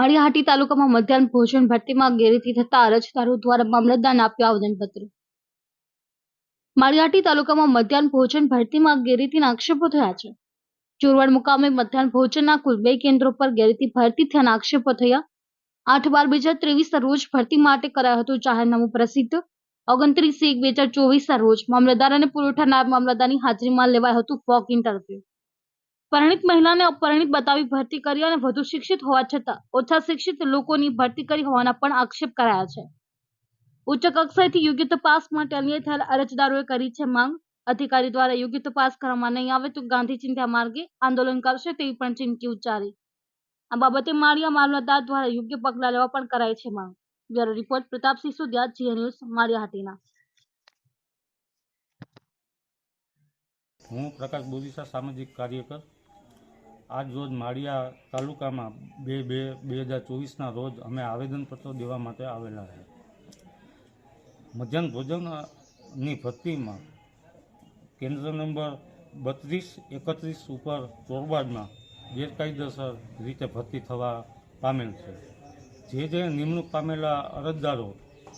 માળિયાહાટી તાલુકામાં મધ્યાહન ભોજન ભરતીમાં ગેરરીતિ થતા અરજદારો દ્વારા મામલતદારને આપ્યું આવેદનપત્ર. માળિયાહાટી તાલુકામાં મધ્યાહન ભોજન ભરતીમાં ગેરરીતિના આક્ષેપો થયા છે. ચોરવાડ મુકામે મધ્યાહન ભોજનના કુલ બે કેન્દ્રો પર ગેરરીતિ ભરતી થયાના આક્ષેપો થયા. આઠ બાર બે હજાર ત્રેવીસના રોજ ભરતી માટે કરાયું હતું જાહેરનામું પ્રસિદ્ધ. ઓગણત્રીસ એક બે હજાર ચોવીસના રોજ મામલતદાર અને પુરવઠા નાયબ મામલતદારની હાજરીમાં લેવાયું હતું વોક ઇન્ટરવ્યુ. પરિણિત મહિલાને અપરિણિત બતાવી ભરતી કરી અને વધુ શિક્ષિત હોવા છતાં ઓછા શિક્ષિત લોકોની ભરતી કરી હોવાના પણ આક્ષેપ કરાયા છે. ઉચ્ચ કક્ષાએથી યોગ્ય તપાસ માટે અન્ય થયેલ અરજદારોએ કરી છે માંગ. અધિકારી દ્વારા યોગ્ય તપાસ કરવામાં નહીં આવે તો ગાંધી ચિંતા માર્ગે આંદોલન કરશે તેવી પણ ચીમકી ઉચ્ચારી. આ બાબતે માળિયા મામલતદાર દ્વારા યોગ્ય પગલાં લેવા પણ કરાય છે માંગ. બ્યુરો રિપોર્ટ પ્રતાપસિંહ સુધિયા જીએ ન્યૂઝ માળિયાહાટીના હું પ્રકાશ બોરીસા સામાજિક કાર્યકર આજ રોજ માળિયા તાલુકામાં બે બે બે હજાર ચોવીસના રોજ અમે આવેદનપત્ર દેવા માટે આવેલા છે. મધ્યાહન ભોજનની ભરતીમાં કેન્દ્ર નંબર બત્રીસ, એકત્રીસ ઉપર ચોરબાદમાં ગેરકાયદેસર રીતે ભરતી થવા પામેલ છે. જે જે નિમણૂક પામેલા અરજદારો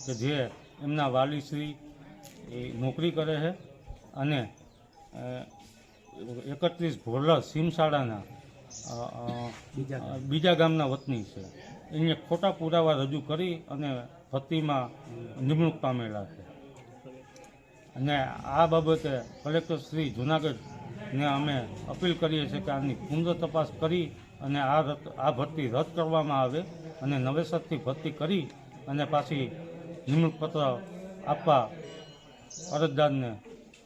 કે જે એમના વાલીશ્રી નોકરી કરે છે અને એકત્રીસ ભોરલા સીમશાળાના બીજા ગામના. વતની છે. એને ખોટા પુરાવા રજૂ કરી અને ભરતીમાં નિમણૂક પામેલા છે. અને આ બાબતે કલેક્ટર શ્રી જુનાગઢને અમે અપીલ કરીએ છીએ કે આની પુનઃ તપાસ કરી અને આ રદ આ ભરતી રદ કરવામાં આવે અને નવેસરથી ભરતી કરી અને પાછી નિમણૂક પત્ર આપવા અરજદારને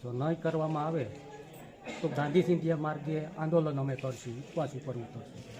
જો નહીં કરવામાં આવે તો ગાંધી સિંધિયા માર્ગે આંદોલન અમે કરશું ઉપવાસ ઉપર ઉતરશું.